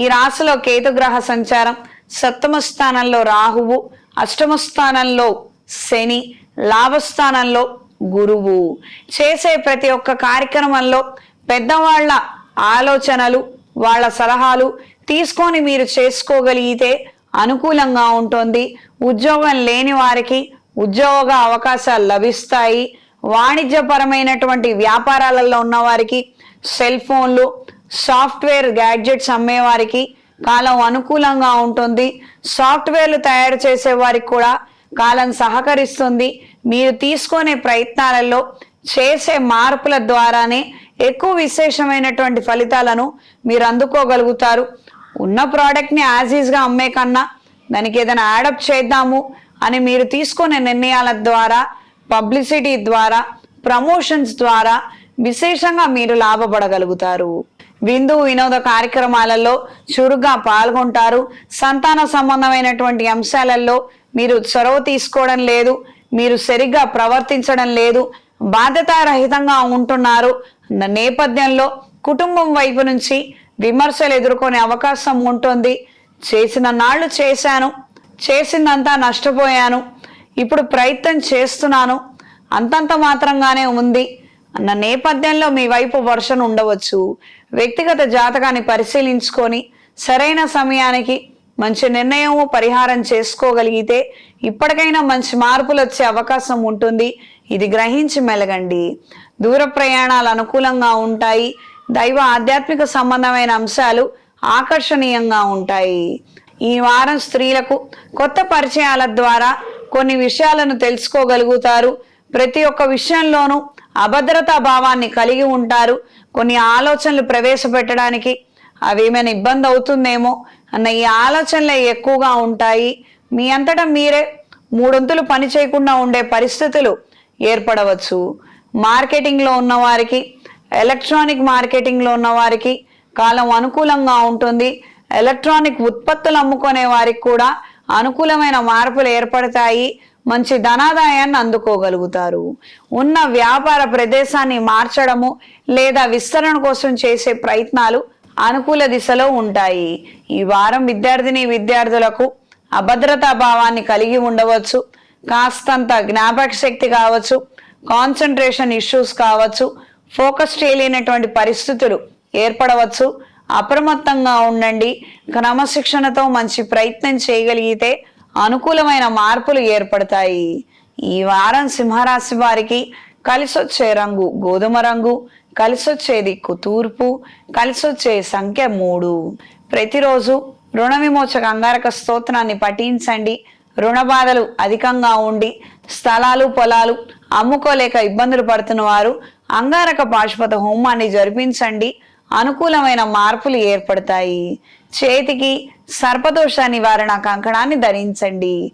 ఈ రాశిలో కేతుగ్రహ సంచారం సప్తమ స్థానంలో రాహువు అష్టమ స్థానంలో శని లాభస్థానంలో గురువు. చేసే ప్రతి ఒక్క కార్యక్రమంలో పెద్దవాళ్ళ ఆలోచనలు వాళ్ళ సలహాలు తీసుకొని మీరు చేసుకోగలిగితే అనుకూలంగా ఉంటుంది. ఉద్యోగం లేని వారికి ఉద్యోగ అవకాశాలు లభిస్తాయి. వాణిజ్యపరమైనటువంటి వ్యాపారాలలో ఉన్నవారికి సెల్ ఫోన్లు సాఫ్ట్వేర్ గ్యాడ్జెట్స్ అమ్మేవారికి కాలం అనుకూలంగా ఉంటుంది. సాఫ్ట్వేర్లు తయారు చేసే వారికి కూడా కాలం సహకరిస్తుంది. మీరు తీసుకునే ప్రయత్నాలలో చేసే మార్పుల ద్వారానే ఎక్కువ విశేషమైనటువంటి ఫలితాలను మీరు అందుకోగలుగుతారు. ఉన్న ప్రోడక్ట్ని యాజీజ్గా ఈజ్గా అమ్మే కన్నా దానికి ఏదైనా యాడప్ చేద్దాము అని మీరు తీసుకునే నిర్ణయాల ద్వారా పబ్లిసిటీ ద్వారా ప్రమోషన్స్ ద్వారా విశేషంగా మీరు లాభపడగలుగుతారు. విందు వినోద కార్యక్రమాలలో చురుగ్గా పాల్గొంటారు. సంతాన సంబంధమైనటువంటి అంశాలలో మీరు చొరవ తీసుకోవడం లేదు. మీరు సరిగ్గా ప్రవర్తించడం లేదు. బాధ్యతారహితంగా ఉంటున్నారు. నేపథ్యంలో కుటుంబం వైపు నుంచి విమర్శలు ఎదుర్కొనే అవకాశం ఉంటుంది. చేసిన నాళ్ళు చేశాను. చేసిందంతా నష్టపోయాను. ఇప్పుడు ప్రయత్నం చేస్తున్నాను. అంతంత మాత్రంగానే ఉంది. అన్న నేపథ్యంలో మీ వైపు వర్షం ఉండవచ్చు. వ్యక్తిగత జాతకాన్ని పరిశీలించుకొని సరైన సమయానికి మంచి నిర్ణయం పరిహారం చేసుకోగలిగితే ఇప్పటికైనా మంచి మార్పులు వచ్చే అవకాశం ఉంటుంది. ఇది గ్రహించి మెలగండి. దూర ప్రయాణాలు అనుకూలంగా ఉంటాయి. దైవ ఆధ్యాత్మిక సంబంధమైన అంశాలు ఆకర్షణీయంగా ఉంటాయి. ఈ వారం స్త్రీలకు కొత్త పరిచయాల ద్వారా కొన్ని విషయాలను తెలుసుకోగలుగుతారు. ప్రతి ఒక్క విషయంలోనూ అభద్రతా భావాన్ని కలిగి ఉంటారు. కొన్ని ఆలోచనలు ప్రవేశపెట్టడానికి అవి ఏమైనా ఇబ్బంది అవుతుందేమో అన్న ఈ ఆలోచనలే ఎక్కువగా ఉంటాయి. మీ అంతటా మీరే మూడొంతులు పని చేయకుండా ఉండే పరిస్థితులు ఏర్పడవచ్చు. మార్కెటింగ్లో ఉన్నవారికి ఎలక్ట్రానిక్ మార్కెటింగ్లో ఉన్నవారికి కాలం అనుకూలంగా ఉంటుంది. ఎలక్ట్రానిక్ ఉత్పత్తులు అమ్ముకునే వారికి కూడా అనుకూలమైన మార్పులు ఏర్పడతాయి. మంచి ధనాదాయాన్ని అందుకోగలుగుతారు. ఉన్న వ్యాపార ప్రదేశాన్ని మార్చడము లేదా విస్తరణ కోసం చేసే ప్రయత్నాలు అనుకూల దిశలో ఉంటాయి. ఈ వారం విద్యార్థిని విద్యార్థులకు అభద్రతా భావాన్ని కలిగి ఉండవచ్చు. కాస్తంత జ్ఞాపక శక్తి కావచ్చు. కాన్సన్ట్రేషన్ ఇష్యూస్ కావచ్చు. ఫోకస్ చేయలేనటువంటి పరిస్థితులు ఏర్పడవచ్చు. అప్రమత్తంగా ఉండండి. క్రమశిక్షణతో మంచి ప్రయత్నం చేయగలిగితే అనుకూలమైన మార్పులు ఏర్పడతాయి. ఈ వారం సింహరాశి వారికి కలిసొచ్చే రంగు గోధుమ రంగు కలిసొచ్చే దిక్కు తూర్పు కలిసొచ్చే సంఖ్య మూడు. ప్రతిరోజు రుణ విమోచక అంగారక స్తోత్రాన్ని పఠించండి. రుణ బాధలు అధికంగా ఉండి స్థలాలు పొలాలు అమ్ముకోలేక ఇబ్బందులు పడుతున్న వారు అంగారక పాశుపత హోమాన్ని జరిపించండి. అనుకూలమైన మార్పులు ఏర్పడతాయి. చేతికి సర్పదోష నివారణ కంకణాన్ని ధరించండి.